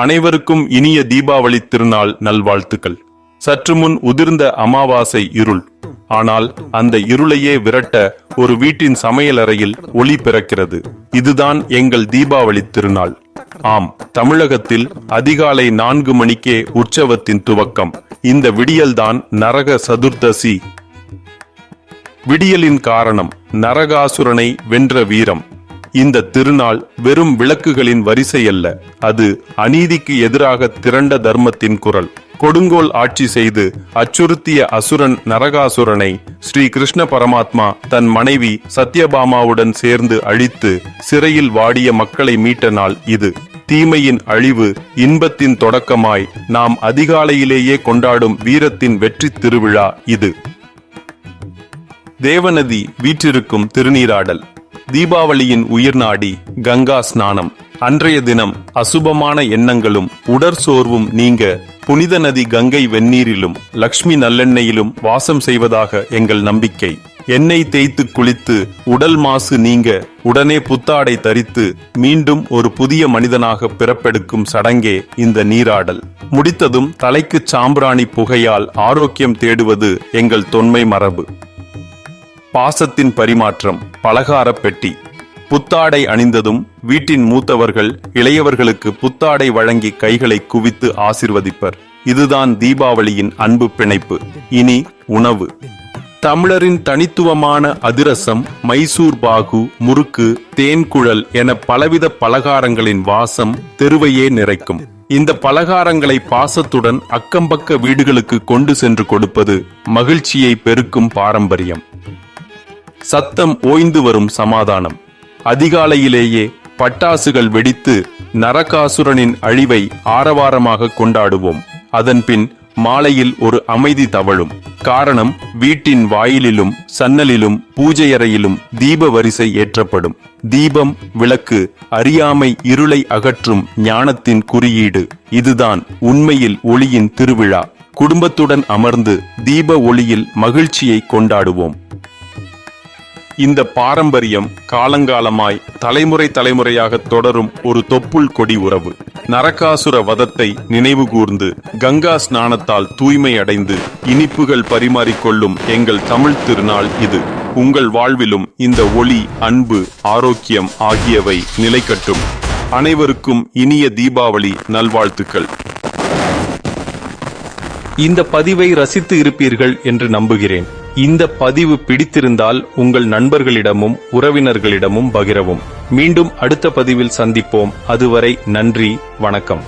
அனைவருக்கும் இனிய தீபாவளி திருநாள் நல்வாழ்த்துக்கள். சற்று முன் உதிர்ந்த அமாவாசை இருள். ஆனால் அந்த இருளையே விரட்ட ஒரு வீட்டின் சமையலறையில் ஒளி பிறக்கிறது. இதுதான் எங்கள் தீபாவளி திருநாள். ஆம் தமிழகத்தில் அதிகாலை நான்கு மணிக்கே உற்சவத்தின் துவக்கம். இந்த விடியல்தான் நரக சதுர்தசி. விடியலின் காரணம் நரகாசுரனை வென்ற வீரம். இந்த திருநாள் வெறும் விளக்குகளின் வரிசை அல்ல. அது அநீதிக்கு எதிராக திரண்ட தர்மத்தின் குரல். கொடுங்கோல் ஆட்சி செய்து அச்சுறுத்திய அசுரன் நரகாசுரனை ஸ்ரீ கிருஷ்ண பரமாத்மா தன் மனைவி சத்யபாமாவுடன் சேர்ந்து அழித்து சிறையில் வாடிய மக்களை மீட்ட நாள் இது. தீமையின் அழிவு இன்பத்தின் தொடக்கமாய் நாம் அதிகாலையிலேயே கொண்டாடும் வீரத்தின் வெற்றி திருவிழா இது. தேவநதி வீற்றிருக்கும் திருநீராடல். தீபாவளியின் உயிர் நாடி கங்கா ஸ்நானம். அன்றைய தினம் அசுபமான எண்ணங்களும் உடற் சோர்வும் நீங்க புனித நதி கங்கை வெந்நீரிலும் லக்ஷ்மி நல்லெண்ணெயிலும் வாசம் செய்வதாக எங்கள் நம்பிக்கை. எண்ணெய் தேய்த்து குளித்து உடல் மாசு நீங்க உடனே புத்தாடை தரித்து மீண்டும் ஒரு புதிய மனிதனாக பிறப்பெடுக்கும் சடங்கே இந்த நீராடல். முடித்ததும் தலைக்கு சாம்பிராணி புகையால் ஆரோக்கியம் தேடுவது எங்கள் தொன்மை மரபு. பாசத்தின் பரிமாற்றம் பலகார பெட்டி. புத்தாடை அணிந்ததும் வீட்டின் மூத்தவர்கள் இளையவர்களுக்கு புத்தாடை வழங்கி கைகளை குவித்து ஆசிர்வதிப்பர். இதுதான் தீபாவளியின் அன்பு பிணைப்பு. இனி உணவு. தமிழரின் தனித்துவமான அதிரசம் மைசூர் பாகு முறுக்கு தேன்குழல் என பலவித பலகாரங்களின் வாசம் தெருவையே நிறைக்கும். இந்த பலகாரங்களை பாசத்துடன் அக்கம்பக்க வீடுகளுக்கு கொண்டு சென்று கொடுப்பது மகிழ்ச்சியை பெருக்கும் பாரம்பரியம். சத்தம் ஓய்ந்து வரும் சமாதானம். அதிகாலையிலேயே பட்டாசுகள் வெடித்து நரகாசுரனின் அழிவை ஆரவாரமாக கொண்டாடுவோம். அதன்பின் மாலையில் ஒரு அமைதி தவழும். காரணம் வீட்டின் வாயிலிலும் சன்னலிலும் பூஜையறையிலும் தீப வரிசை ஏற்றப்படும். தீபம் விளக்கு அறியாமை இருளை அகற்றும் ஞானத்தின் குறியீடு. இதுதான் உண்மையில் ஒளியின் திருவிழா. குடும்பத்துடன் அமர்ந்து தீப ஒளியில் மகிழ்ச்சியை கொண்டாடுவோம். இந்த பாரம்பரியம் காலங்காலமாய் தலைமுறை தலைமுறையாக தொடரும் ஒரு தொப்புள் கொடி உறவு. நரகாசுர வதத்தை நினைவுகூர்ந்து கங்கா ஸ்நானத்தால் தூய்மை அடைந்து இனிப்புகள் பரிமாறிக்கொள்ளும் எங்கள் தமிழ் திருநாள் இது. உங்கள் வாழ்விலும் இந்த ஒளி அன்பு ஆரோக்கியம் ஆகியவை நிலைக்கட்டும். அனைவருக்கும் இனிய தீபாவளி நல்வாழ்த்துக்கள். இந்த பதிவை ரசித்து இருப்பீர்கள் என்று நம்புகிறேன். இந்த பதிவு பிடித்திருந்தால் உங்கள் நண்பர்களிடமும் உறவினர்களிடமும் பகிரவும். மீண்டும் அடுத்த பதிவில் சந்திப்போம். அதுவரை நன்றி வணக்கம்.